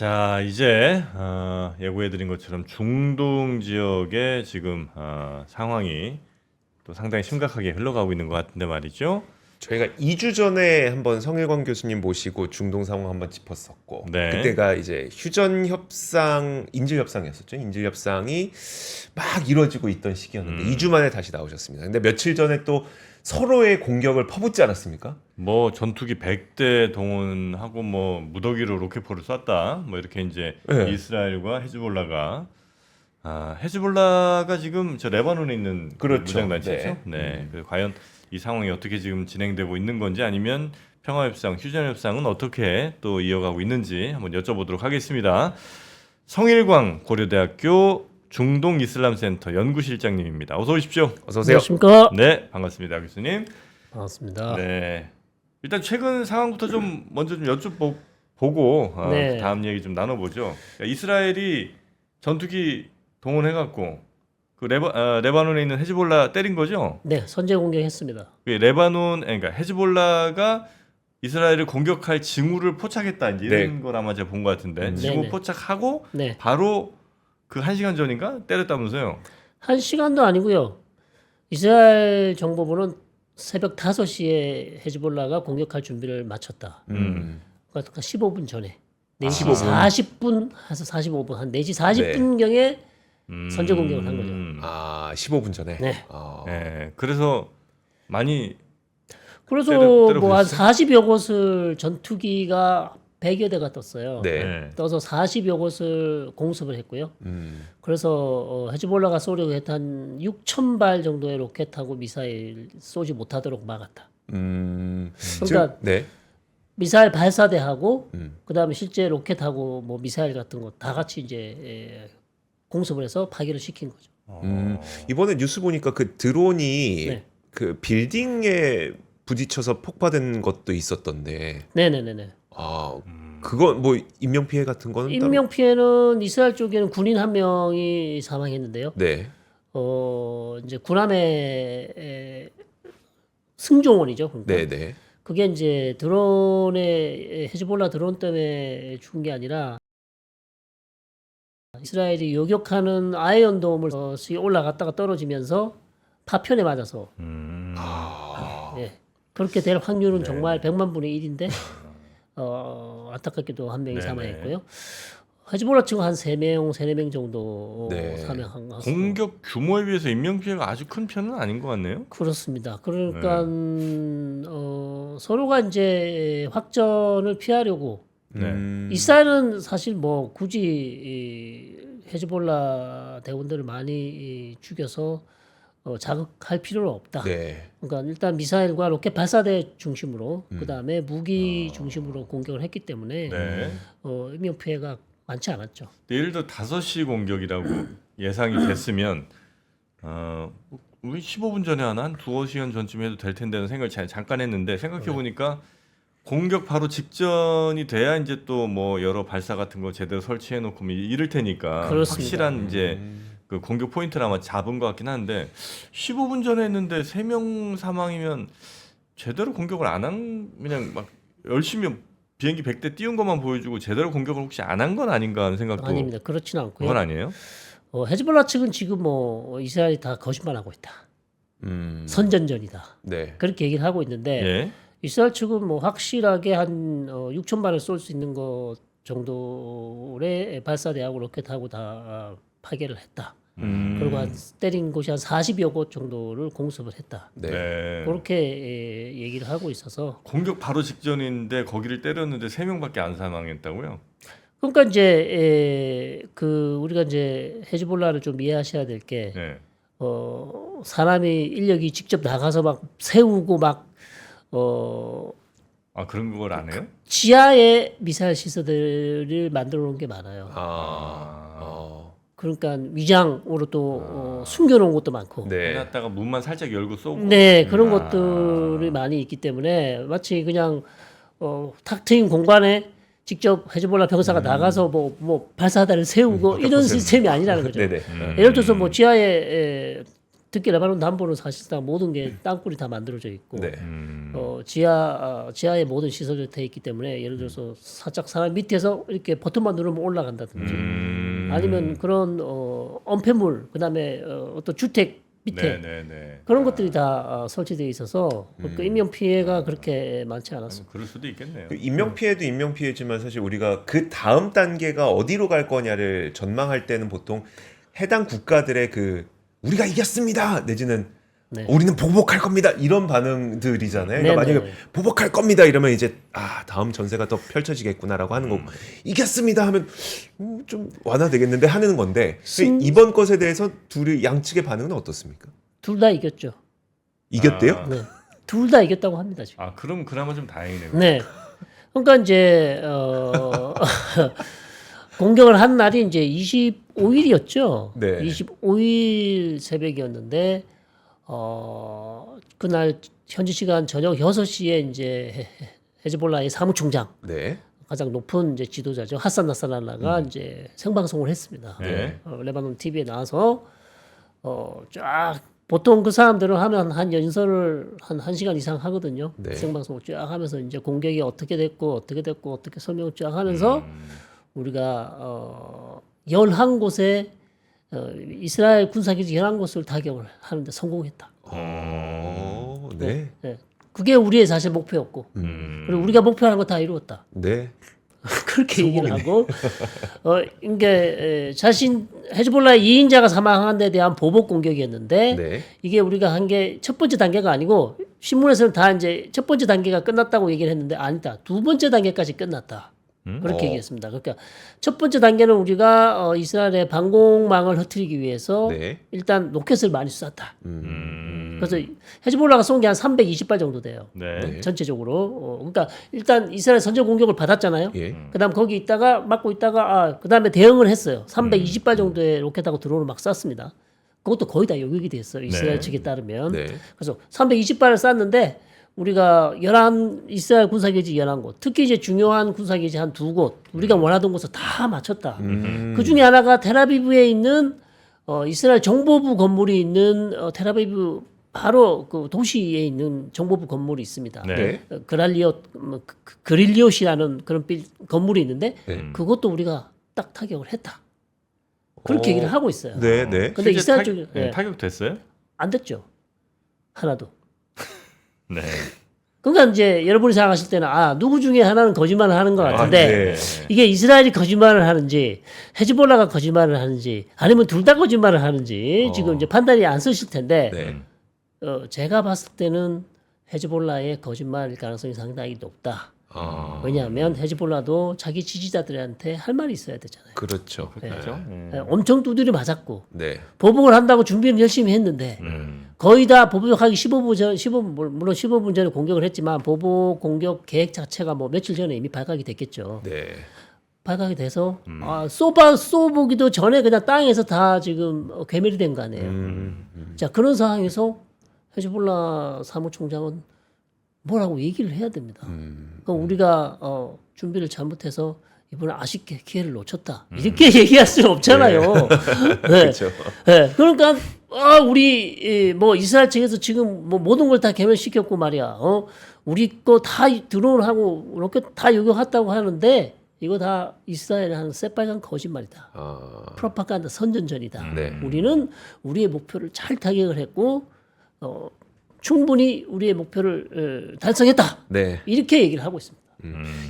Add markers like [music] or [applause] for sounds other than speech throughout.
자 이제 어, 예고해드린 것처럼 중동 지역의 지금 어, 상황이 또 상당히 심각하게 흘러가고 있는 것 같은데 말이죠. 저희가 2주 전에 한번 성일광 교수님 모시고 중동 상황 한번 짚었었고 네. 그때가 이제 휴전 협상 인질 협상이었었죠. 인질 협상이 막 이루어지고 있던 시기였는데 음. 2주 만에 다시 나오셨습니다. 근데 며칠 전에 또 서로의 공격을 퍼붓지 않았습니까? 뭐 전투기 100대 동원하고 뭐 무더기로 로켓포를 쐈다. 뭐 이렇게 이제 네. 이스라엘과 헤즈볼라가 아 헤즈볼라가 지금 저 레바논에 있는 그 그렇죠. 무장 단체죠. 네. 네. 그래서 과연 이 상황이 어떻게 지금 진행되고 있는 건지 아니면 평화 협상, 휴전 협상은 어떻게 또 이어가고 있는지 한번 여쭤보도록 하겠습니다. 성일광 고려대학교 중동 이슬람 센터 연구실장님입니다. 어서 오십시오. 어서 오세요. 안녕하십니까? 네, 반갑습니다, 교수님. 반갑습니다. 네. 일단 최근 상황부터 좀 먼저 좀 여쭤보고 어, 네. 다음 얘기 좀 나눠보죠. 그러니까 이스라엘이 전투기 동원해갖고 그 레바, 어, 레바논에 있는 헤즈볼라 때린 거죠. 네, 선제 공격했습니다. 그 레바논, 그러니까 헤즈볼라가 이스라엘을 공격할 징후를 포착했다 이제 이런 걸 아마 제가 본 것 같은데 음. 징후 네네. 포착하고 네, 바로 그 한 시간 전인가 때렸다면서요. 한 시간도 아니고요. 이스라엘 정보부는 새벽 5시에 헤즈볼라가 공격할 준비를 마쳤다. 음. 그러니까 15분 전에. 4시 15분. 40분 해서 45분 한 4시 40분 경에 음, 선제 공격을 한 거죠. 아 15분 전에. 네. 아, 네, 그래서 많이 그래서 때려- 때려 뭐한 부셨어요? 40여 곳을 전투기가 100여 대가 떴어요. 네. 네. 떠서 40여 곳을 공습을 했고요. 음. 그래서 어, 헤즈볼라가 쏘려고 했던 6천 발 정도의 로켓하고 미사일 쏘지 못하도록 막았다. 음. 그러니까 지금- 네. 미사일 발사대하고 음. 그다음에 실제 로켓하고 뭐 미사일 같은 거 다 같이 이제 에, 공습을 해서 파괴를 시킨 거죠. 음. 이번에 뉴스 보니까 그 드론이 네. 그 빌딩에 부딪혀서 폭파된 것도 있었던데. 네네네네. 아 음. 그거 뭐 인명 피해 같은 거는 따로- 인명 피해는 이스라엘 쪽에는 군인 한 명이 사망했는데요. 네. 어 이제 군함의 에, 승종원이죠. 그러니까 네, 네. 그게 이제 드론에 헤즈볼라 드론 때문에 죽은 게 아니라 이스라엘이 요격하는 아이언 돔을 어, 수위 올라갔다가 떨어지면서 파편에 맞아서 음. 아. 예, 그렇게 될 확률은 정말 100만 분의 1인데 [laughs] 어, 안타깝게도 한 명이 네네. 사망했고요. 헤즈볼라 측은 한 3명, 3, 4명 정도 네. 사망한 것 같습니다. 공격 규모에 비해서 인명 피해가 아주 큰 편은 아닌 것 같네요. 그렇습니다. 그러니까 어, 서로가 이제 확전을 피하려고 네. 음. 이스라엘은 사실 뭐 굳이 이 헤즈볼라 대원들을 많이 이 죽여서 어, 자극할 필요는 없다. 네. 그러니까 일단 미사일과 로켓 발사대 중심으로 음. 그 다음에 무기 중심으로 공격을 했기 때문에 네. 어, 인명 피해가 많지 않았죠. 예를 들어 5시 공격이라고 [clears throat] 예상이 됐으면 어, 우리 15분 전에 하나 한 두어 시간 전쯤 해도 될 텐데는 생각을 자- 잠깐 했는데 생각해 보니까 공격 바로 직전이 돼야 이제 또 뭐 여러 발사 같은 거 제대로 설치해 놓고 뭐 이럴 테니까 그렇습니다. 확실한 이제 그 공격 포인트를 아마 잡은 것 같긴 한데 15분 전에 했는데 3명 사망이면 제대로 공격을 안 한 그냥 막 열심히 비행기 100대 띄운 것만 보여주고 제대로 공격을 혹시 안 한 건 아닌가 하는 생각도 아닙니다. 그렇지는 않고요. 그건 아니에요? 어, 헤즈볼라 측은 지금 뭐 이스라엘이 다 거짓말하고 있다. 음. 선전전이다. 네. 그렇게 얘기를 하고 있는데 예. 이스라엘 측은 뭐 확실하게 한 어, 6천 발을 쏠 수 있는 것 정도의 발사 대하고 로켓하고 다 파괴를 했다. 음. 그리고 한 때린 곳이 한 40여 곳 정도를 공습을 했다. 네. 네. 그렇게 예, 얘기를 하고 있어서 공격 바로 직전인데 거기를 때렸는데 3명밖에 안 사망했다고요? 그러니까 이제 에, 그 우리가 이제 헤즈볼라를 좀 이해하셔야 될 게 네. 어, 사람이 인력이 직접 나가서 막 세우고 막 어, 아 그런 걸 안 해요? 지하에 미사일 시설들을 만들어 놓은 게 많아요. 아. 어. 그러니까 위장으로 또 어, 숨겨놓은 것도 많고. 네. 네. 해놨다가 문만 살짝 열고 쏘고 그런 아. 것들이 많이 있기 때문에 마치 그냥 어, 탁 트인 공간에 직접 헤즈볼라 병사가 나가서 뭐, 뭐 발사대를 세우고 음, 이런 시스템이 아니라는 거죠. 네네. 음. 예를 들어서 뭐 지하에 에, 특히 레바논 남부는 사실상 모든 게 땅굴이 다 만들어져 있고 네. 음. 어, 지하 어, 지하에 모든 시설이 돼 있기 때문에 예를 들어서 살짝 사람 밑에서 이렇게 버튼만 누르면 올라간다든지 음. 아니면 그런 어, 엄폐물 그다음에 어, 어떤 주택 밑에 네네네. 그런 것들이 다 어, 설치되어 있어서 그 인명 피해가 그렇게 많지 않았습니다. 그럴 수도 있겠네요. 그 인명 피해도 인명 피해지만 사실 우리가 그 다음 단계가 어디로 갈 거냐를 전망할 때는 보통 해당 국가들의 그 우리가 이겼습니다 내지는 네. 우리는 보복할 겁니다 이런 반응들이잖아요. 그러니까 네, 만약에 네. 보복할 겁니다 이러면 이제 아 다음 전세가 더 펼쳐지겠구나라고 하는 거고 이겼습니다 하면 음, 좀 완화되겠는데 하는 건데 심- 이번 것에 대해서 둘이 양측의 반응은 어떻습니까? 둘 다 이겼죠. 이겼대요? 아. 네. 둘 다 이겼다고 합니다 지금. 아 그럼 그나마 좀 다행이네요. 네. 그러니까 이제 어 [laughs] 공격을 한 날이 이제 25일이었죠. 네. 25일 새벽이었는데 어 그날 현지 시간 저녁 6시에 이제 헤- 헤즈볼라의 사무총장 네. 가장 높은 이제 지도자죠 하산 나사랄라가 이제 생방송을 했습니다. 네. 어, 레바논 TV에 나와서 어쫙 보통 그 사람들은 하면 한 연설을 한 1시간 이상 하거든요. 네. 생방송을 쫙 하면서 이제 공격이 어떻게 됐고 어떻게 됐고 어떻게 설명을 쫙 하면서 음. 우리가 어 11곳에 어, 이스라엘 군사기지 11곳을 타격을 하는데 성공했다. 어, 네. 네. 그게 우리의 사실 목표였고 음. 그리고 우리가 목표한 거다 이루었다. 네. [laughs] 그렇게 얘기를 하고 어 이게 에, 자신 헤즈볼라의 2인자가 사망한 데 대한 보복 공격이었는데 네. 이게 우리가 한 게 첫 번째 단계가 아니고 신문에서는 다 이제 첫 번째 단계가 끝났다고 얘기를 했는데 아니다 두 번째 단계까지 끝났다 그렇게 어. 얘기했습니다. 그러니까 첫 번째 단계는 우리가 어, 이스라엘의 방공망을 흐트리기 위해서 네. 일단 로켓을 많이 쐈다. 음. 그래서 헤즈볼라가 쏜 게 한 320발 정도 돼요. 네. 네. 전체적으로. 어, 그러니까 일단 이스라엘 선제 공격을 받았잖아요. 예. 그다음 거기 있다가 막고 있다가 아 그다음에 대응을 했어요. 320발 정도의 로켓하고 드론을 막 쐈습니다. 그것도 거의 다 요격이 됐어요. 이스라엘 네. 측에 따르면. 네. 그래서 320발을 쐈는데 우리가 11 이스라엘 군사기지 11곳, 특히 이제 중요한 군사기지 한 두 곳, 우리가 원하던 곳을 다 맞췄다. 음. 그 중에 하나가 테라비브에 있는 어, 이스라엘 정보부 건물이 있는 어, 테라비브 바로 그 도시에 있는 정보부 건물이 있습니다. 네. 네. 어, 그랄리오 뭐, 그- 그- 그릴리오시라는 그런 빌, 건물이 있는데 네. 그것도 우리가 딱 타격을 했다. 그렇게 어. 얘기를 하고 있어요. 네, 네. 근데 실제 이스라엘 타- 쪽이 네, 예, 타격 됐어요? 안 됐죠. 하나도. 네. 그러니까 이제 여러분이 생각하실 때는 아 누구 중에 하나는 거짓말을 하는 것 같은데 네. 이게 이스라엘이 거짓말을 하는지 헤즈볼라가 거짓말을 하는지 아니면 둘 다 거짓말을 하는지 어. 지금 이제 판단이 안 쓰실 텐데 네. 어, 제가 봤을 때는 헤즈볼라의 거짓말일 가능성이 상당히 높다. 아. 왜냐하면 헤즈볼라도 자기 지지자들한테 할 말이 있어야 되잖아요. 그렇죠. 그렇죠. 음. 예, 엄청 두드려 맞았고 네. 보복을 한다고 준비는 열심히 했는데 음. 거의 다 보복하기 15분 전, 15분 물론 15분 전에 공격을 했지만 보복 공격 계획 자체가 뭐 며칠 전에 이미 발각이 됐겠죠. 네. 발각이 돼서 아, 쏘봐 쏘보기도 전에 그냥 땅에서 다 지금 어, 괴멸이 된 거 아니에요. 음. 자 그런 상황에서 헤즈볼라 사무총장은 뭐라고 얘기를 해야 됩니다. 음. 그럼 우리가 어, 준비를 잘못해서 이번에 아쉽게 기회를 놓쳤다 이렇게 [laughs] 얘기할 수는 없잖아요. 네. [laughs] 그렇죠. 네. 그러니까 아, 우리 이, 뭐 이스라엘 측에서 지금 뭐 모든 걸 다 개멸시켰고 말이야. 어? 우리 거 다 드론하고 로켓 다 요격했다고 하는데 이거 다 이스라엘이 하는 새빨간 거짓말이다. 아. 프로파간다 선전전이다. 네. 우리는 우리의 목표를 잘 타격을 했고 어, 충분히 우리의 목표를 어, 달성했다. 네. 이렇게 얘기를 하고 있습니다.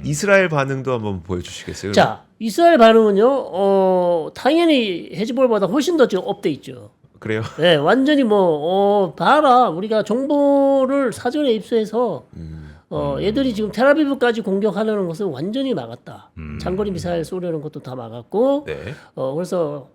이스라엘 반응도 한번 보여주시겠어요? 자, 이스라엘 반응은요. 어, 당연히 헤즈볼보다 훨씬 더 지금 업돼 있죠. 그래요? 네, 완전히 뭐, 어, 봐라. 우리가 정보를 사전에 입수해서, 어, 얘들이 지금 테라비브까지 공격하려는 것을 완전히 막았다. 장거리 미사일 쏘려는 것도 다 막았고, 네. 어, 그래서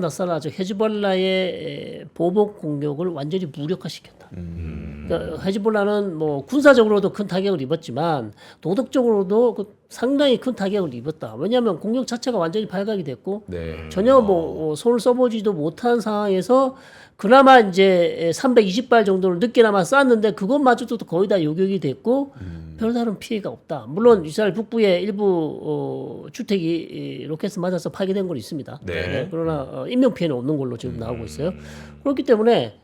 나사나 저 헤즈볼라의 에, 보복 공격을 완전히 무력화시켰다. 그러니까 헤즈볼라는 뭐 군사적으로도 큰 타격을 입었지만 도덕적으로도 그 상당히 큰 타격을 입었다. 왜냐하면 공격 자체가 완전히 발각이 됐고 네. 전혀 뭐 어, 손을 써보지도 못한 상황에서 그나마 이제 320발 정도를 늦게나마 쐈는데 그것마저도 거의 다 요격이 됐고 별다른 피해가 없다. 물론 이스라엘 북부의 일부 어, 주택이 이 로켓 맞아서 파괴된 건 있습니다. 네. 그러나 어, 인명 피해는 없는 걸로 지금 나오고 있어요. 그렇기 때문에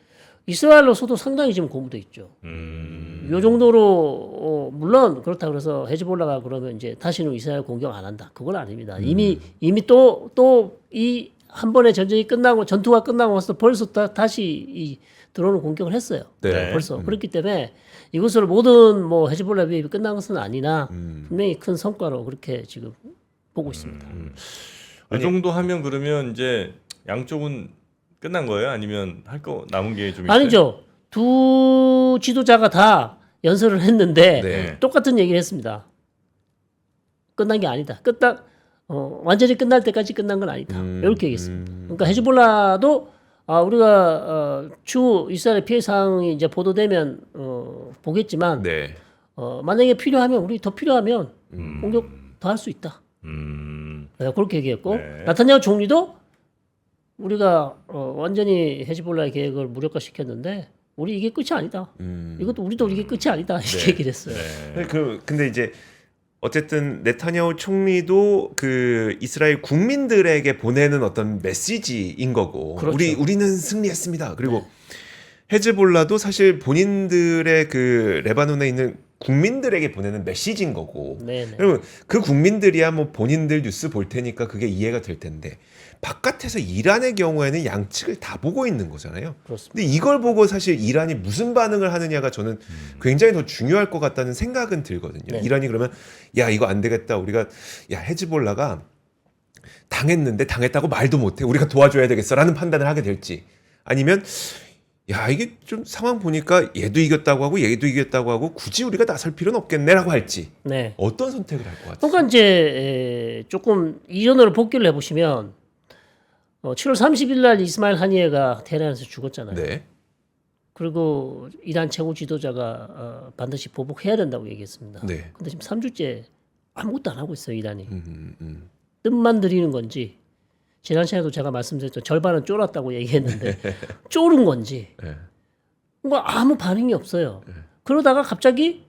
이스라엘로서도 상당히 지금 고무돼 있죠. 음. 요 정도로 어, 물론 그렇다 그래서 헤즈볼라가 그러면 이제 다시는 이스라엘 공격 안 한다. 그건 아닙니다. 이미 이미 또 또 이 한 번의 전쟁이 끝나고 전투가 끝나고 나서 벌써 다, 다시 이 드론을 공격을 했어요. 네. 벌써 그렇기 때문에 이것을 모든 뭐 헤즈볼라 비입이 끝난 것은 아니나 음. 분명히 큰 성과로 그렇게 지금 보고 있습니다. 이 정도 하면 그러면 이제 양쪽은 끝난 거예요? 아니면 할 거 남은 게 좀 있어요? 아니죠. 두 지도자가 다 연설을 했는데 네. 똑같은 얘기를 했습니다. 끝난 게 아니다. 끝다 어, 완전히 끝날 때까지 끝난 건 아니다. 음, 이렇게 얘기했습니다. 그러니까 헤즈볼라도 아, 우리가 어, 추후 이스라엘 피해 사항이 이제 보도되면 어, 보겠지만 네. 어, 만약에 필요하면 우리 더 필요하면 공격 더 할 수 있다. 음. 네, 그렇게 얘기했고 네. 나타냐후 총리도 우리가 어, 완전히 헤즈볼라의 계획을 무력화시켰는데 우리 이게 끝이 아니다. 음. 이것도 우리도 이게 끝이 아니다. 이렇게 얘기를 했어요. 네, 그 근데 이제 어쨌든 네타냐후 총리도 그 이스라엘 국민들에게 보내는 어떤 메시지인 거고 그렇죠. 우리 우리는 승리했습니다. 그리고 헤즈볼라도 사실 본인들의 그 레바논에 있는 국민들에게 보내는 메시지인 거고 네, 네. 그러면 그 국민들이야 뭐 본인들 뉴스 볼 테니까 그게 이해가 될 텐데 바깥에서 이란의 경우에는 양측을 다 보고 있는 거잖아요. 그렇습니다. 근데 이걸 보고 사실 이란이 무슨 반응을 하느냐가 저는 굉장히 더 중요할 것 같다는 생각은 들거든요. 네. 이란이 그러면 야 이거 안 되겠다. 우리가 야 헤즈볼라가 당했는데 당했다고 말도 못해. 우리가 도와줘야 되겠어라는 판단을 하게 될지 아니면 야 이게 좀 상황 보니까 얘도 이겼다고 하고 얘도 이겼다고 하고 굳이 우리가 나설 필요는 없겠네라고 할지 네. 어떤 선택을 할 것 같아요? 그러니까 이제 에, 조금 이전으로 복귀를 해보시면 어, 7월 30일 날 이스마일 하니에가 테헤란에서 죽었잖아요. 네. 그리고 이란 최고 지도자가 어, 반드시 보복해야 된다고 얘기했습니다. 네. 근데 지금 3주째 아무것도 안 하고 있어요, 이란이. 음, 음. 뜻만 들이는 건지 지난 시간에도 제가 말씀드렸죠. 절반은 쫄았다고 얘기했는데 [laughs] 쫄은 건지 네. 뭔가 아무 반응이 없어요. 그러다가 갑자기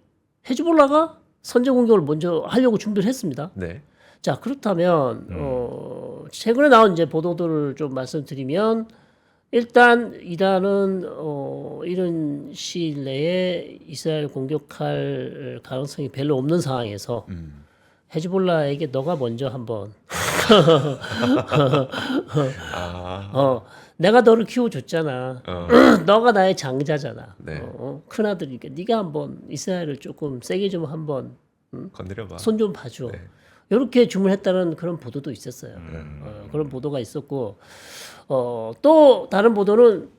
헤즈볼라가 선제 공격을 먼저 하려고 준비를 했습니다. 네. 자 그렇다면 어, 최근에 나온 이제 보도들을 좀 말씀드리면 일단 이란은 어, 이런 시일 내에 이스라엘 공격할 가능성이 별로 없는 상황에서 음. 헤즈볼라에게 너가 먼저 한번 아. [laughs] 어, 내가 너를 키워줬잖아. 어. [clears throat] 너가 나의 장자잖아. 네. 어, 큰 아들이니까 네가 한번 이스라엘을 조금 세게 좀 한번 건드려 봐. 손 좀 봐줘. 네. 이렇게 주문했다는 그런 보도도 있었어요. 음. 어, 그런 보도가 있었고 어, 또 다른 보도는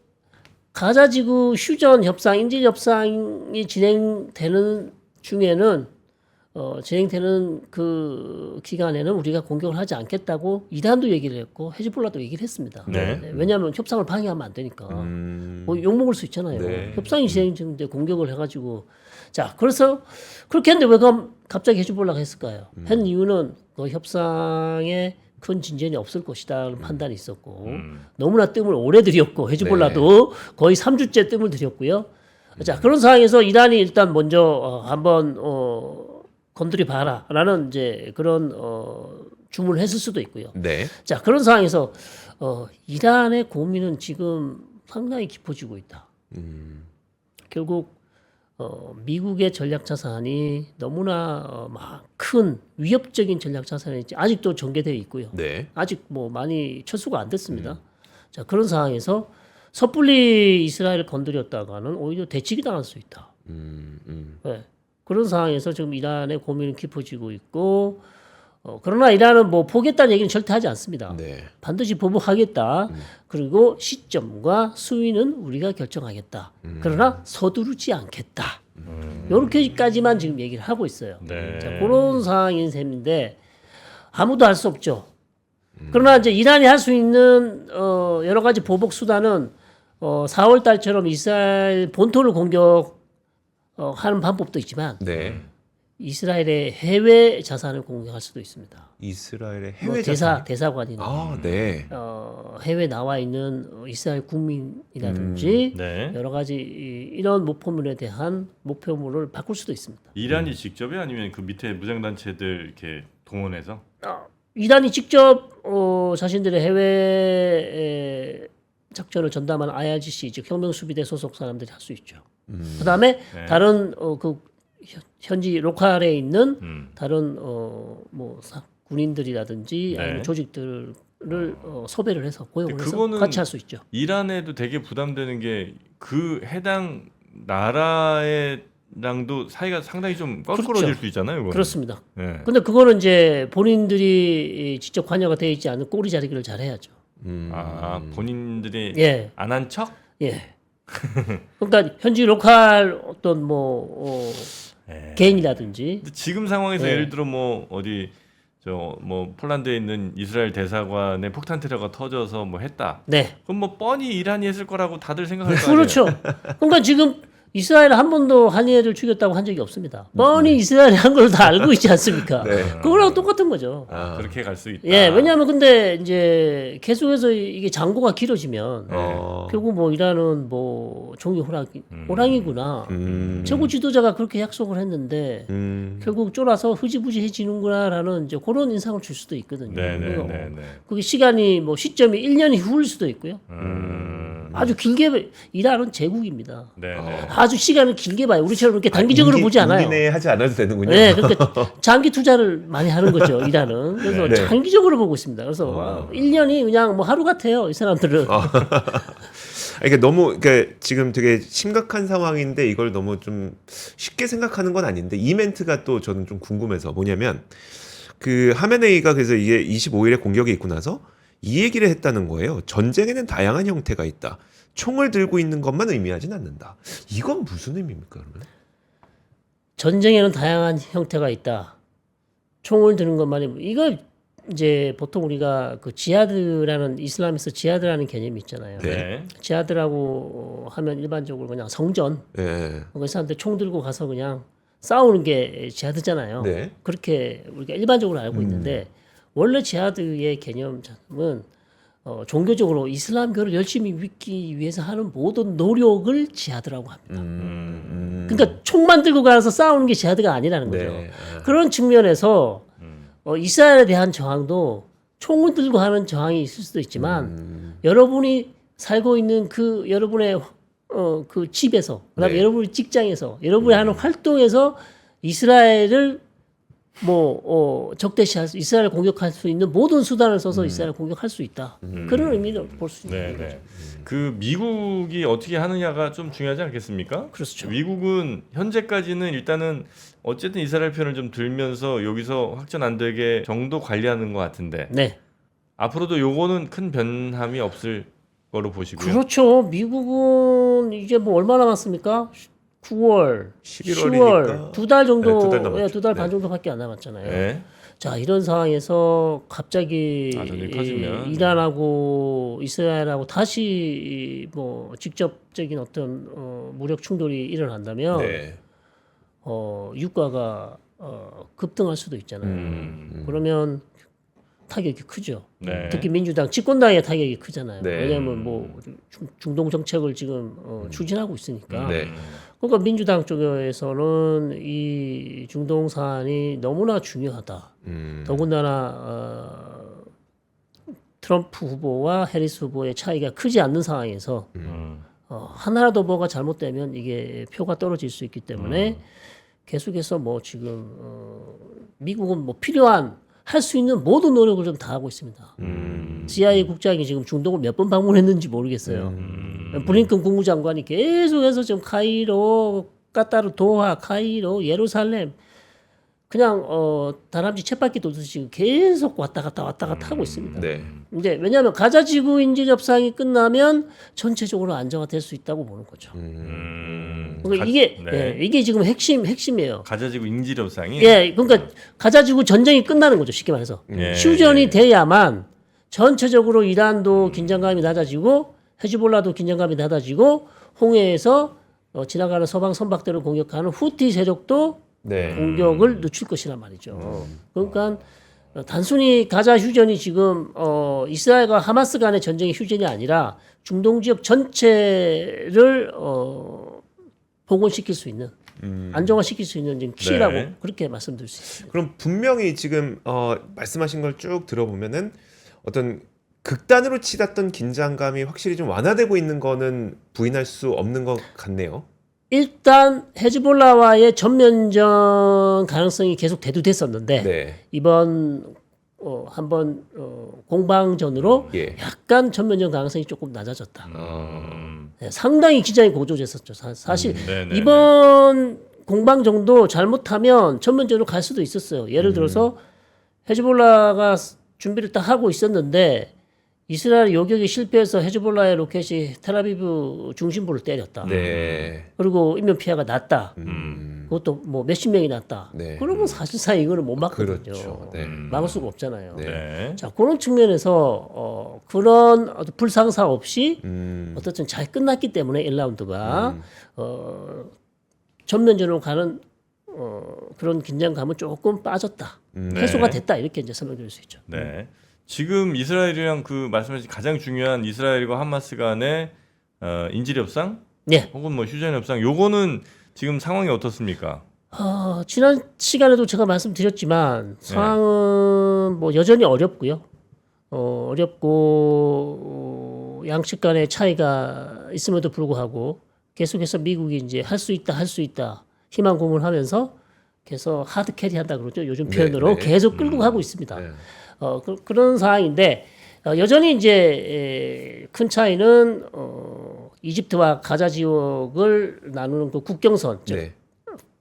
가자지구 휴전 협상, 인질 협상이 진행되는 중에는 어, 진행되는 그 기간에는 우리가 공격을 하지 않겠다고 이란도 얘기를 했고 헤즈볼라도 얘기를 했습니다. 네. 왜냐하면 협상을 방해하면 안 되니까. 음. 뭐 욕먹을 수 있잖아요. 네. 협상이 진행 중인데 공격을 해가지고 자 그래서 그렇게 했는데 왜 그럼 갑자기 헤즈볼라가 했을까요? 음. 한 이유는 그 협상에 큰 진전이 없을 음. 것이다라는 판단이 있었고 너무나 뜸을 오래 들였고 헤즈볼라도 네. 거의 3주째 뜸을 들였고요. 음. 자 그런 상황에서 이란이 일단 먼저 어, 한번 어, 건드려 봐라 라는 이제 그런 어, 주문을 했을 수도 있고요. 네. 자 그런 상황에서 어, 이란의 고민은 지금 상당히 깊어지고 있다. 음. 결국 어, 미국의 전략 자산이 너무나 어, 막큰 위협적인 전략 자산이 아직도 전개되어 있고요. 네. 아직 뭐 많이 철수가 안 됐습니다. 자 그런 상황에서 섣불리 이스라엘을 건드렸다가는 오히려 대치기 당할 수 있다. 음. 음. 네. 그런 상황에서 지금 이란의 고민은 깊어지고 있고 어, 그러나 이란은 뭐 포기했다는 얘기는 절대 하지 않습니다. 네. 반드시 보복하겠다. 그리고 시점과 수위는 우리가 결정하겠다. 그러나 서두르지 않겠다. 이렇게까지만 지금 얘기를 하고 있어요. 네. 자, 그런 상황인 셈인데 아무도 할 수 없죠. 그러나 이제 이란이 할 수 있는 어, 여러 가지 보복 수단은 어, 4월 달처럼 이스라엘 본토를 공격 어, 하는 방법도 있지만 네. 이스라엘의 해외 자산을 공격할 수도 있습니다. 이스라엘의 뭐 해외 대사 자산. 대사관이나 아, 네. 어, 해외 나와 있는 어, 이스라엘 국민이라든지 네. 여러 가지 이- 이런 목표물에 대한 목표물을 바꿀 수도 있습니다. 이란이 직접이 아니면 그 밑에 무장 단체들 이렇게 동원해서 어, 이란이 직접 어, 자신들의 해외 작전을 전담한 IRGC 즉 혁명수비대 소속 사람들이 할 수 있죠. 그다음에 네. 다른 어, 그 현- 현지 로컬에 있는 음. 다른 어뭐 군인들이라든지 네. 아니면 조직들을 어, 섭외를 해서 고용을 해서 같이 할 수 있죠. 이란에도 되게 부담되는 게 그 해당 나라에랑도 사이가 상당히 좀 껄끄러질 그렇죠. 수 있잖아요. 그거는. 그렇습니다. 예. 근데 그거는 이제 본인들이 직접 관여가 되어 있지 않은 꼬리 자르기를 잘 해야죠. 음. 아 본인들이 예. 안한 척? 예. [laughs] 그러니까 현지 로컬 어떤 뭐 어, 예. 개인이라든지 근데 지금 상황에서 예. 예를 들어 뭐 어디 저 뭐 폴란드에 있는 이스라엘 대사관에 폭탄 테러가 터져서 뭐 했다. 네. 그럼 뭐 뻔히 이란이 했을 거라고 다들 생각할 거 [laughs] 아니에요. 그렇죠. 그러니까 지금 이스라엘 한 번도 한예를 죽였다고 한 적이 없습니다. 뻔히 이스라엘이 한 걸 다 알고 있지 않습니까? [laughs] 네. 그거랑 똑같은 거죠. 아. 그렇게 갈 수 있다. 예, 왜냐하면 근데 이제 계속해서 이게 장고가 길어지면 어. 결국 뭐 이란은 뭐 종이 호랑이 호랑이구나. 음. 최고 지도자가 그렇게 약속을 했는데 음. 결국 쫄아서 흐지부지해지는구나라는 이제 그런 인상을 줄 수도 있거든요. 그거 네네 네 네. 그게 시간이 뭐 시점이 1년이 후일 수도 있고요. 음. 아주 길게 이란은 제국입니다. 네 네. 아주 시간을 길게 봐요. 우리처럼 이렇게 단기적으로 임기- 보지 않아요. 임기 내에 하지 않아도 되는군요. 네, 그러니까 [laughs] 장기 투자를 많이 하는 거죠. 이란은. 그래서 네. 장기적으로 보고 있습니다. 그래서 와, 1년이 그냥 뭐 하루 같아요. 이 사람들은. 이게 너무 그러니까 지금 되게 심각한 상황인데 이걸 너무 좀 쉽게 생각하는 건 아닌데 이 멘트가 또 저는 좀 궁금해서 뭐냐면 그 하메네이가 그래서 이게 25일에 공격이 있고 나서 이 얘기를 했다는 거예요. 전쟁에는 다양한 형태가 있다. 총을 들고 있는 것만 의미하진 않는다. 이건 무슨 의미입니까, 그러면? 전쟁에는 다양한 형태가 있다. 총을 드는 것만이 이거 이제 보통 우리가 그 지하드라는 이슬람에서 지하드라는 개념이 있잖아요. 네. 지하드라고 하면 일반적으로 그냥 성전 예. 그 사람들 총 들고 가서 그냥 싸우는 게 지하드잖아요. 네. 그렇게 우리가 일반적으로 알고 있는데 원래 지하드의 개념은 어, 종교적으로 이슬람교를 열심히 믿기 위해서 하는 모든 노력을 지하드라고 합니다. 음. 그러니까 총 만 들고 가서 싸우는 게 지하드가 아니라는 거죠. 네. 그런 측면에서 어, 이스라엘에 대한 저항도 총을 들고 하는 저항이 있을 수도 있지만 음. 여러분이 살고 있는 그 여러분의 어, 그 집에서 그다음에 네. 여러분의 직장에서 여러분이 하는 활동에서 이스라엘을 뭐 어, 적대시할 수 이스라엘을 공격할 수 있는 모든 수단을 써서 음. 이스라엘을 공격할 수 있다. 그런 의미를 볼 수 있는 거죠. 네네. 그 미국이 어떻게 하느냐가 좀 중요하지 않겠습니까? 그렇죠. 미국은 현재까지는 일단은 어쨌든 이스라엘 편을 좀 들면서 여기서 확전 안 되게 정도 관리하는 것 같은데 네. 앞으로도 요거는 큰 변함이 없을 거로 보시고요. 그렇죠. 미국은 이제 뭐 얼마 남았습니까? 9월, 11월 10월 이니까. 두달 정도, 네, 두달 남았죠. 두 달 반 네. 정도밖에 안 남았잖아요. 네. 자 이런 상황에서 갑자기 아, 전쟁이 이- 커지면. 이란하고 이스라엘하고 다시 뭐 직접적인 어떤 어, 무력 충돌이 일어난다면 네. 어, 유가가 어, 급등할 수도 있잖아요. 음. 그러면 타격이 크죠. 네. 특히 민주당 집권당의 타격이 크잖아요. 네. 왜냐하면 뭐 중- 중동 정책을 지금 어, 추진하고 있으니까. 네. 그러니까 민주당 쪽에서는 이 중동 사안이 너무나 중요하다. 음. 더군다나 어, 트럼프 후보와 해리스 후보의 차이가 크지 않는 상황에서 음. 어, 하나라도 뭐가 잘못되면 이게 표가 떨어질 수 있기 때문에 계속해서 뭐 지금 어, 미국은 뭐 필요한 할 수 있는 모든 노력을 좀 다하고 있습니다. 음. CIA 국장이 지금 중동을 몇 번 방문했는지 모르겠어요. 음. 블링컨 국무장관이 계속해서 지금 카이로, 까타르, 도하, 카이로, 예루살렘 그냥 어 다람쥐 쳇바퀴 돌듯이 지금 계속 왔다 갔다 왔다 갔다 하고 있습니다. 네. 이제 왜냐하면 가자 지구 인질 협상이 끝나면 전체적으로 안정화될 수 있다고 보는 거죠. 음. 그러니까 가- 이게 네. 예, 이게 지금 핵심 핵심이에요. 가자지구 인지협상이 예, 그러니까 가자 지구 전쟁이 끝나는 거죠. 쉽게 말해서 예, 휴전이 예. 돼야만 전체적으로 이란도 긴장감이 낮아지고 헤즈볼라도 긴장감이 낮아지고 홍해에서 어, 지나가는 서방 선박들을 공격하는 후티 세력도 네. 공격을 늦출 것이란 말이죠. 그러니까 어, 단순히 가자 휴전이 지금 어, 이스라엘과 하마스 간의 전쟁의 휴전이 아니라 중동 지역 전체를 어, 복원시킬 수 있는 안정화시킬 수 있는 지금 키라고 네. 그렇게 말씀드릴 수 있습니다. 그럼 분명히 지금 어, 말씀하신 걸 쭉 들어보면은 어떤 극단으로 치닫던 긴장감이 확실히 좀 완화되고 있는 거는 부인할 수 없는 것 같네요. 일단 헤즈볼라와의 전면전 가능성이 계속 대두됐었는데 네. 이번 어, 한번 어, 공방전으로 예. 약간 전면전 가능성이 조금 낮아졌다. 음. 네, 상당히 기장이 고조됐었죠. 사, 사실 네, 네, 이번 공방 정도 잘못하면 전면전으로 갈 수도 있었어요. 예를 음. 들어서 헤즈볼라가 준비를 딱 하고 있었는데 이스라엘 요격이 실패해서 헤즈볼라의 로켓이 텔아비브 중심부를 때렸다. 네. 그리고 인명 피해가 났다. 음. 그것도 뭐 몇십 명이 났다. 네. 그러면 사실상 이거는 못 막거든요. 그렇죠. 네. 막을 수가 없잖아요. 네. 네. 자 그런 측면에서 어, 그런 어떤 불상사 없이 음. 어떻든 잘 끝났기 때문에 1라운드가 어, 전면전으로 가는 어, 그런 긴장감은 조금 빠졌다. 음. 해소가 네. 됐다 이렇게 이제 설명드릴 수 있죠. 네. 지금 이스라엘이랑 그 말씀하신 가장 중요한 이스라엘과 하마스 간의 어, 인질 협상 네. 혹은 뭐 휴전 협상 요거는 지금 상황이 어떻습니까? 어, 지난 시간에도 제가 말씀드렸지만 상황은 뭐 여전히 어렵고요. 어, 어렵고 어, 양측 간의 차이가 있음에도 불구하고 계속해서 미국이 이제 할 수 있다 할 수 있다 희망 고문하면서 계속 하드 캐리 한다 그러죠. 요즘 네, 표현으로 네. 계속 끌고 가고 있습니다. 네. 어, 그, 그런 상황인데 어, 여전히 이제 에, 큰 차이는 어, 이집트와 가자 지역을 나누는 그 국경선, 즉 네.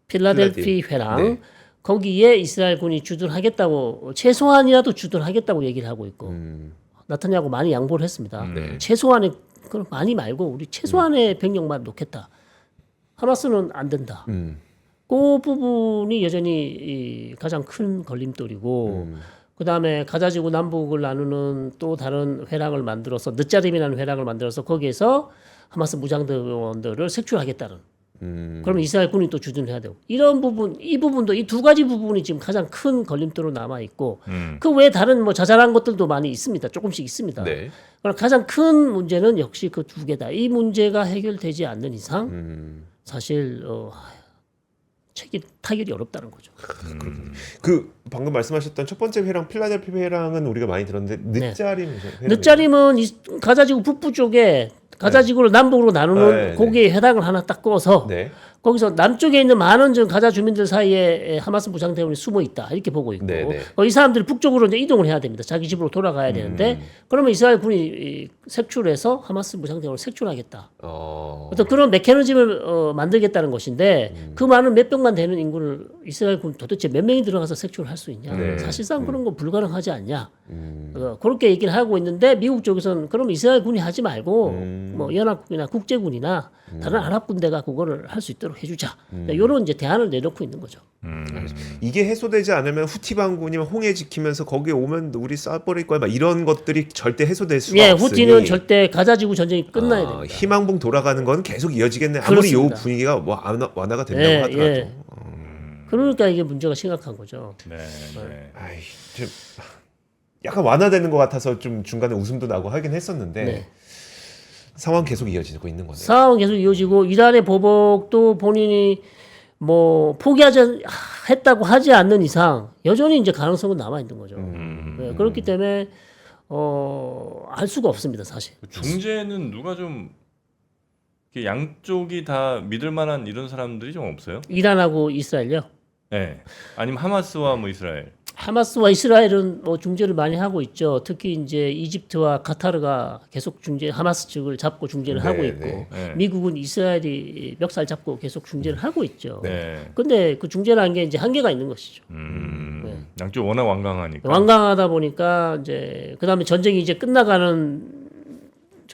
필라델피 필라델- 회랑 네. 거기에 이스라엘 군이 주둔하겠다고 최소한이라도 주둔하겠다고 얘기를 하고 있고 음. 나타냐고 많이 양보를 했습니다. 네. 최소한의 그럼 많이 말고 우리 최소한의 병력만 놓겠다. 하마스는 안 된다. 음. 그 부분이 여전히 이 가장 큰 걸림돌이고 음. 그 다음에 가자지구 남북을 나누는 또 다른 회랑을 만들어서 늦자림이라는 회랑을 만들어서 거기에서 하마스 무장대원들을 색출하겠다는 음. 그러면 이스라엘 군이 또 주둔해야 되고 이런 부분 이 부분도 이 두 가지 부분이 지금 가장 큰 걸림돌로 남아 있고 음. 그 외에 다른 뭐 자잘한 것들도 많이 있습니다 조금씩 있습니다 네. 그러나 가장 큰 문제는 역시 그 두 개다 이 문제가 해결되지 않는 이상 음. 사실 어, 책이 타결이 어렵다는 거죠. 그 방금 말씀하셨던 첫 번째 회랑 필라델피 회랑은 우리가 많이 들었는데 늦자림 회랑 늦자림은 이 가자지구 북부 쪽에 가자지구를 남북으로 나누는 네, 네. 거기에 해당을 하나 딱 꺼서 네. 거기서 남쪽에 있는 많은 좀 가자 주민들 사이에 하마스 무장대원이 숨어 있다 이렇게 보고 있고 네, 네. 어, 이 사람들이 북쪽으로 이제 이동을 해야 됩니다. 자기 집으로 돌아가야 음. 되는데 그러면 이스라엘 군이 이, 색출해서 하마스 무장대원을 색출하겠다. 어. 어떤 그런 메커니즘을 어, 만들겠다는 것인데 음. 그 많은 몇 병만 되는 인구를 이스라엘 군 도대체 몇 명이 들어가서 색출을 할 수 있냐? 네. 사실상 그런 거 불가능하지 않냐? 음. 어, 그렇게 얘기를 하고 있는데 미국 쪽에서는 그럼 이스라엘 군이 하지 말고 음. 뭐 연합국이나 국제군이나 다른 아랍 군대가 그거를 할 수 있도록 해주자. 음. 이런 이제 대안을 내놓고 있는 거죠. 음. 이게 해소되지 않으면 후티 반군이면 홍해 지키면서 거기에 오면 우리 쏴버릴 거야. 막 이런 것들이 절대 해소될 수가 예, 없으니. 후티는 절대 가자지구 전쟁이 끝나야 아, 됩니다. 희망봉 돌아가는 건 계속 이어지겠네. 아무리 요 그렇습니다. 분위기가 뭐 완화, 완화가 된다고 예, 하더라도. 예. 그러니까 이게 문제가 심각한 거죠. 네. 네. 아이, 좀 약간 완화되는 것 같아서 좀 중간에 웃음도 나고 하긴 했었는데 네. 상황 계속 이어지고 있는 거네요. 상황은 계속 이어지고 이란의 보복도 본인이 뭐 포기하지 했다고 하지 않는 이상 여전히 이제 가능성은 남아 있는 거죠. 음. 네, 그렇기 때문에 어, 알 수가 없습니다, 사실. 그 중재는 누가 좀 이렇게 양쪽이 다 믿을 만한 이런 사람들이 좀 없어요? 이란하고 이스라엘요. 네. 아니면 하마스와 뭐 이스라엘. 하마스와 이스라엘은 뭐 중재를 많이 하고 있죠. 특히 이제 이집트와 카타르가 계속 중재 하마스 측을 잡고 중재를 네, 하고 있고 네. 네. 미국은 이스라엘이 멱살 잡고 계속 중재를 하고 있죠. 네. 근데 그 중재라는 게 이제 한계가 있는 것이죠. 음. 네. 양쪽 워낙 완강하니까. 완강하다 보니까 이제 그다음에 전쟁이 이제 끝나가는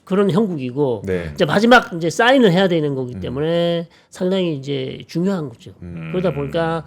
그런 형국이고 네. 이제 마지막 이제 사인을 해야 되는 거기 때문에 상당히 이제 중요한 거죠. 음. 그러다 보니까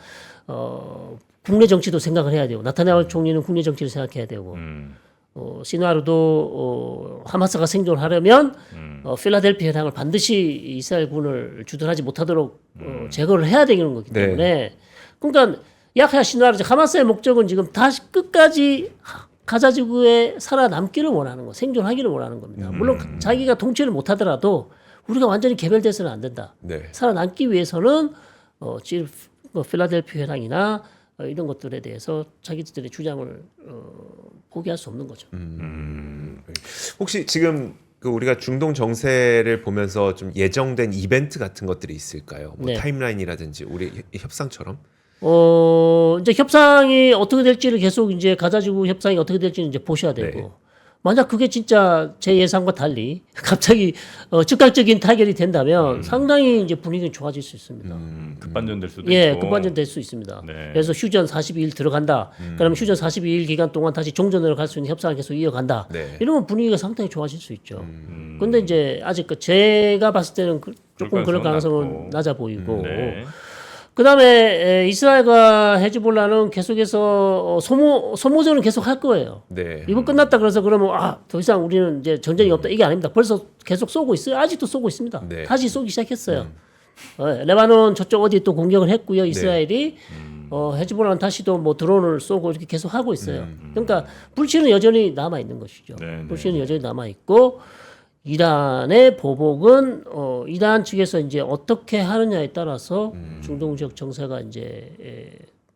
어 국내 정치도 생각을 해야 되고 나타나올 총리는 국내 정치를 생각해야 되고 음. 어, 시나르도 어, 하마스가 생존하려면 음. 어, 필라델피 회당을 반드시 이스라엘 군을 주둔하지 못하도록 어, 제거를 해야 되는 거기 네. 때문에 그러니까 야흐야 시나르 하마스의 목적은 지금 다시 끝까지 하- 가자지구에 살아남기를 원하는 거, 생존하기를 원하는 겁니다. 물론 자기가 통치를 못하더라도 우리가 완전히 개별돼서는 안 된다. 네. 살아남기 위해서는 어, 지금 뭐 필라델피 회랑이나 어, 이런 것들에 대해서 자기들의 주장을 어, 포기할 수 없는 거죠. 음. 혹시 지금 그 우리가 중동 정세를 보면서 좀 예정된 이벤트 같은 것들이 있을까요? 뭐 네. 타임라인이라든지 우리 협상처럼. 어 이제 협상이 어떻게 될지를 계속 이제 가자지구 협상이 어떻게 될지는 이제 보셔야 되고 네. 만약 그게 진짜 제 예상과 달리 [laughs] 갑자기 어, 즉각적인 타결이 된다면 음. 상당히 이제 분위기는 좋아질 수 있습니다. 급반전 될 수도 예, 있고. 급반전 될 수 있습니다. 네. 그래서 휴전 42일 들어간다. 그러면 휴전 42일 기간 동안 다시 종전으로 갈 수 있는 협상을 계속 이어간다. 네. 이러면 분위기가 상당히 좋아질 수 있죠. 음. 근데 이제 아직 그 제가 봤을 때는 그- 조금 그럴 가능성은 가능성은 낮고. 낮아 보이고 네. 그 다음에 에, 이스라엘과 헤즈볼라는 계속해서 어, 소모 소모전은 계속 할 거예요. 네. 이번 끝났다 그래서 그러면 아 더 이상 우리는 이제 전쟁이 없다 이게 아닙니다. 벌써 계속 쏘고 있어요. 아직도 쏘고 있습니다. 네. 다시 쏘기 시작했어요. 어, 레바논 저쪽 어디 또 공격을 네. 했고요. 이스라엘이 어, 헤즈볼라는 다시 또뭐 드론을 쏘고 이렇게 계속 하고 있어요. 그러니까 불씨는 여전히 남아 있는 것이죠. 네, 네. 불씨는 여전히 남아 있고 이란의 보복은 어, 이란 측에서 이제 어떻게 하느냐에 따라서 음. 중동 지역 정세가 이제 에,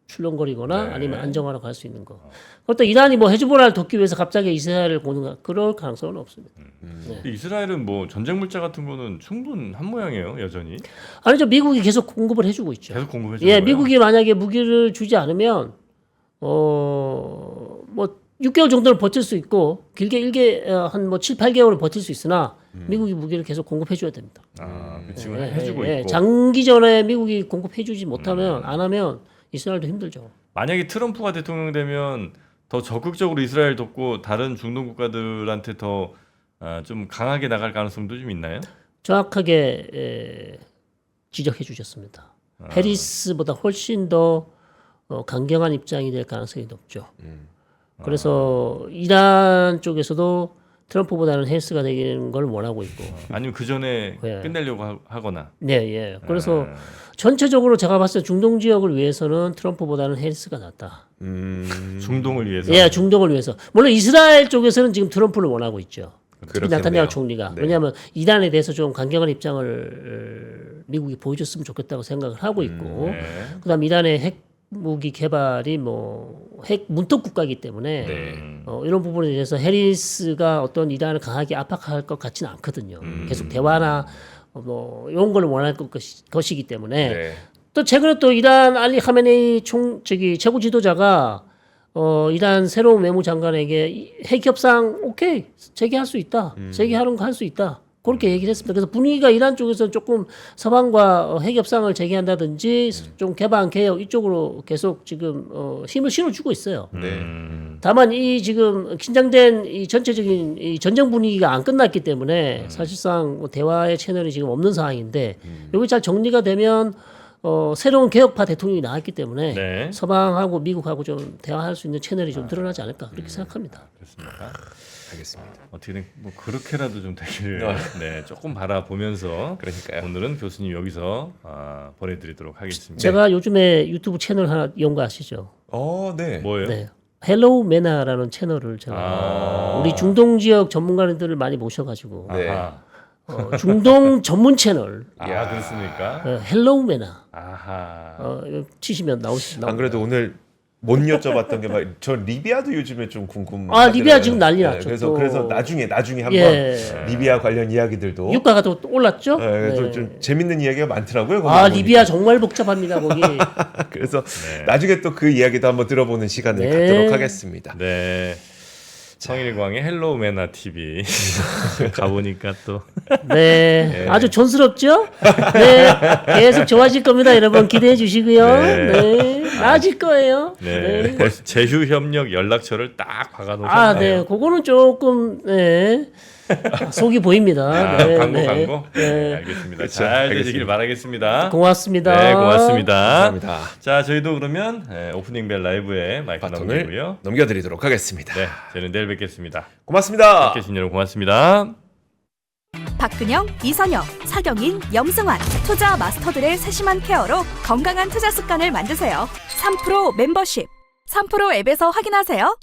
출렁거리거나 네. 아니면 안정화로 갈 수 있는 거. 그것도 이란이 뭐 헤즈볼라를 돕기 위해서 갑자기 이스라엘을 고는 그럴 가능성은 없습니다. 음. 근데 이스라엘은 뭐 전쟁 물자 같은 거는 충분한 모양이에요 여전히 아니죠. 미국이 계속 공급을 해주고 있죠. 계속 공급해 주는 예, 거예요. 미국이 만약에 무기를 주지 않으면 어뭐 6개월 정도는 버틸 수 있고 길게 일게 한뭐 7, 8개월을 버틸 수 있으나 미국이 무기를 계속 공급해 줘야 됩니다. 아, 그 지금 예, 해주고 예, 예. 있고 음. 장기전에 미국이 공급해 주지 못하면 안 하면 이스라엘도 힘들죠. 만약에 트럼프가 대통령 되면 더 적극적으로 이스라엘 돕고 다른 중동 국가들한테 더 아, 좀 강하게 나갈 가능성도 좀 있나요? 정확하게 에, 지적해 주셨습니다. 아. 해리스보다 훨씬 더 어, 강경한 입장이 될 가능성이 높죠. 음. 그래서 이란 쪽에서도 트럼프보다는 해리스가 되는 걸 원하고 있고. 아니면 그 전에 예. 끝내려고 하- 하거나 네, 예. 그래서 아, 전체적으로 제가 봤을 때 중동 지역을 위해서는 트럼프보다는 해리스가 낫다. 음. 중동을 위해서 예, 중동을 위해서. 물론 이스라엘 쪽에서는 지금 트럼프를 원하고 있죠. 특히 그렇겠네요. 나타냐후 총리가 네. 왜냐하면 이란에 대해서 좀 강경한 입장을 어, 미국이 보여줬으면 좋겠다고 생각을 하고 있고 네. 그다음 이란의 핵 무기 개발이 뭐 핵 문턱 국가이기 때문에 네. 어, 이런 부분에 대해서 해리스가 어떤 이란을 강하게 압박할 것 같지는 않거든요. 음. 계속 대화나 어, 뭐 이런 걸 원할 것, 것이, 것이기 때문에 네. 또 최근에 또 이란 알리 하메네이 총 저기 최고 지도자가 어 이란 새로운 외무장관에게 이- 핵 협상 오케이 재개할 수 있다 재개하는 거 할 수 있다 그렇게 얘기를 했습니다. 그래서 분위기가 이란 쪽에서 조금 서방과 어, 핵 협상을 재개한다든지 좀 개방 개혁 이쪽으로 계속 지금 어, 힘을 실어주고 있어요. 네. 음, 다만 이 지금 긴장된 이 전체적인 이 전쟁 분위기가 안 끝났기 때문에 사실상 뭐 대화의 채널이 지금 없는 상황인데 여기 잘 정리가 되면 어, 새로운 개혁파 대통령이 나왔기 때문에 네. 서방하고 미국하고 좀 대화할 수 있는 채널이 좀 늘어나지 않을까 그렇게 생각합니다. 그렇습니다. 알겠습니다. 어떻게든 뭐 그렇게라도 좀 되기를 어. [laughs] 네, 조금 바라보면서 그러니까요. 오늘은 교수님 여기서 아, 보내드리도록 하겠습니다. 제가 요즘에 유튜브 채널 하나 연구하시죠? 어, 네. 뭐예요? 네. 헬로우 메나라는 채널을 제가 아. 우리 중동 지역 전문가들을 많이 모셔가지고 네. 아하. 어, 중동 전문 채널 아 야. 그렇습니까? 어, 헬로우 메나 아하. 어, 이거 치시면 나오시. 안 그래도 오늘 못 여쭤봤던 게 막 저 리비아도 요즘에 좀 궁금. 아, 리비아 지금 난리 났죠, 그래서 또. 그래서 나중에 나중에 한번 예. 리비아 관련 이야기들도 유가가 또 올랐죠? 예, 그래서 네. 좀 재밌는 이야기가 많더라고요. 거기 아 보니까. 리비아 정말 복잡합니다 거기. [laughs] 그래서 네. 나중에 또 그 이야기도 한번 들어보는 시간을 네. 갖도록 하겠습니다. 네. 성일광의 헬로우 메나 TV 가보니까 또 네, 아주 촌스럽죠? 네, 계속 좋아질 겁니다, 여러분 기대해 주시고요. 네. 네, 나아질 거예요. 네. 네. 제휴 협력 연락처를 딱 박아놓으셨네요. 아, 네, 그거는 조금 네 속이 보입니다. 아, 네, 광고 네. 광고. 네, 네. 알겠습니다. 그렇죠. 잘 알겠습니다. 되시길 바라겠습니다. 고맙습니다. 네, 고맙습니다. 감사합니다. 자, 저희도 그러면 네, 오프닝 벨 라이브에 마이크 바톤을 넘기고요. 넘겨드리도록 하겠습니다. 네, 저희는 내일 뵙겠습니다. 고맙습니다. 함께 해 주신 여러분 고맙습니다. 박근영, 이선영, 사경인, 염승환 투자 마스터들의 세심한 케어로 건강한 투자 습관을 만드세요. 3프로 멤버십 3프로 앱에서 확인하세요.